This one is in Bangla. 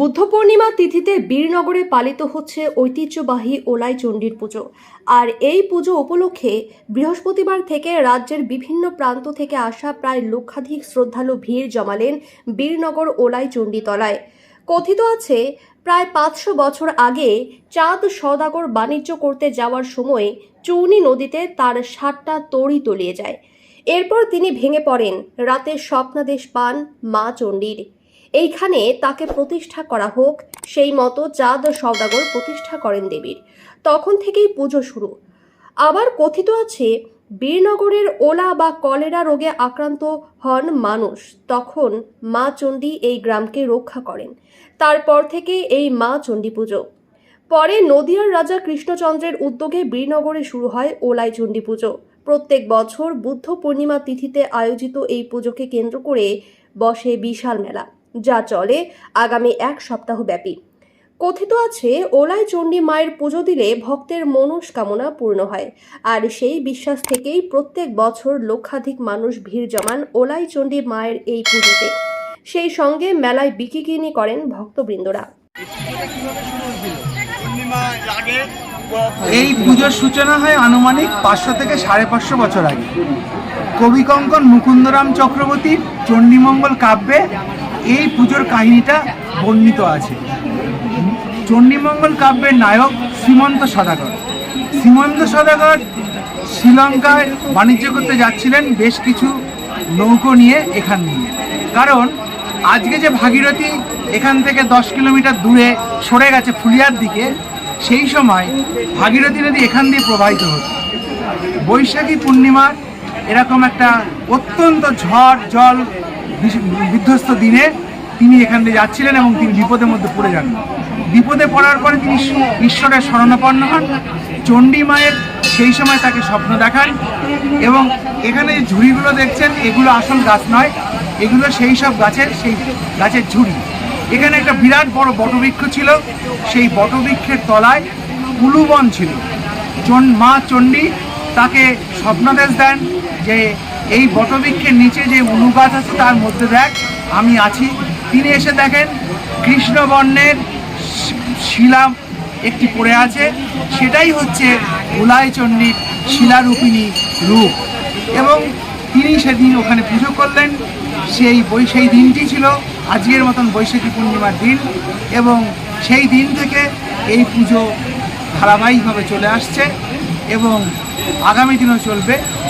বুদ্ধ পূর্ণিমা তিথিতে বীরনগরে পালিত হচ্ছে ঐতিহ্যবাহী ওলাই চণ্ডীর পুজো। আর এই পুজো উপলক্ষে বৃহস্পতিবার থেকে রাজ্যের বিভিন্ন প্রান্ত থেকে আসা প্রায় লক্ষাধিক শ্রদ্ধালু ভিড় জমালেন বীরনগর ওলাই চণ্ডীতলায়। কথিত আছে, প্রায় পাঁচশো বছর আগে চাঁদ সদাগর বাণিজ্য করতে যাওয়ার সময় চৌনি নদীতে তার সাতটা তড়ি তলিয়ে যায়। এরপর তিনি ভেঙে পড়েন। রাতে স্বপ্নাদেশ পান মা চণ্ডীর। এইখানে তাকে প্রতিষ্ঠা করা হোক, সেই মতো চাঁদ সওদাগর প্রতিষ্ঠা করেন দেবীর। তখন থেকেই পুজো শুরু। আবার কথিত আছে, বীরনগরের ওলা বা কলেরা রোগে আক্রান্ত হন মানুষ। তখন মা চণ্ডী এই গ্রামকে রক্ষা করেন। তারপর থেকে এই মা চণ্ডী পুজো। পরে নদিয়ার রাজা কৃষ্ণচন্দ্রের উদ্যোগে বীরনগরে শুরু হয় ওলাই চণ্ডী পুজো। প্রত্যেক বছর বুদ্ধ পূর্ণিমা তিথিতে আয়োজিত এই পুজোকে কেন্দ্র করে বসে বিশাল মেলা। যা চলে আগামী এক সপ্তাহ ব্যাপী কথিত আছে, ওলাই চণ্ডী মায়ের পুজো দিলে ভক্তের মনস্কামনা পূর্ণ হয়। আর সেই বিশ্বাস থেকেই প্রত্যেক বছর লক্ষাধিক মানুষ ভিড় জমান ওলাই চণ্ডী মায়ের এই পুজোতে। সেই সঙ্গে মেলায় বিকিকিনি করেন ভক্তবৃন্দরা। এই পুজোর সূচনা হয় আনুমানিক পাঁচশো থেকে সাড়ে পাঁচশো বছর আগে। কবি কঙ্কন মুকুন্দরাম চক্রবর্তীর চণ্ডীমঙ্গল কাব্যে এই পুজোর কাহিনীটা বর্ণিত আছে। চণ্ডীমঙ্গল কাব্যের নায়ক শ্রীমন্ত সদাগর। শ্রীমন্ত সদাগর শ্রীলঙ্কায় বাণিজ্য করতে যাচ্ছিলেন বেশ কিছু নৌকো নিয়ে এখান নিয়ে কারণ আজকে যে ভাগীরথী এখান থেকে দশ কিলোমিটার দূরে সরে গেছে ফুলিয়ার দিকে, সেই সময় ভাগীরথী নদী এখান দিয়ে প্রবাহিত হতো। বৈশাখী পূর্ণিমার এরকম একটা অত্যন্ত ঝড় জল বিধ্বস্ত দিনে তিনি এখান দিয়ে যাচ্ছিলেন এবং তিনি বিপদের মধ্যে পড়ে যান। বিপদে পড়ার পরে তিনি ঈশ্বরের শরণাপন্ন হন। চণ্ডী মায়ের সেই সময় তাকে স্বপ্ন দেখান এবং এখানে যে ঝুড়িগুলো দেখছেন, এগুলো আসল গাছ নয়। এগুলো সেই সব গাছের, সেই গাছের ঝুড়ি। এখানে একটা বিরাট বড় বটবৃক্ষ ছিল। সেই বটবৃক্ষের তলায় উলুবন ছিল। মা চণ্ডী তাকে স্বপ্নাদেশ দেন যে এই বটবৃক্ষের নিচে যে গাছ আছে তার মধ্যে দেখ, আমি আছি। তিনি এসে দেখেন, কৃষ্ণবর্ণের শিলা একটি পড়ে আছে। সেটাই হচ্ছে উলায় চণ্ডীর শিলারূপিণী রূপ। এবং তিনি সেদিন ওখানে পুজো করলেন। সেই বৈ, সেই দিনটি ছিল আজকের মতন বৈশাখী পূর্ণিমার দিন। এবং সেই দিন থেকে এই পুজো ধারাবাহিকভাবে চলে আসছে। এবং আগামী দিনও চলবে।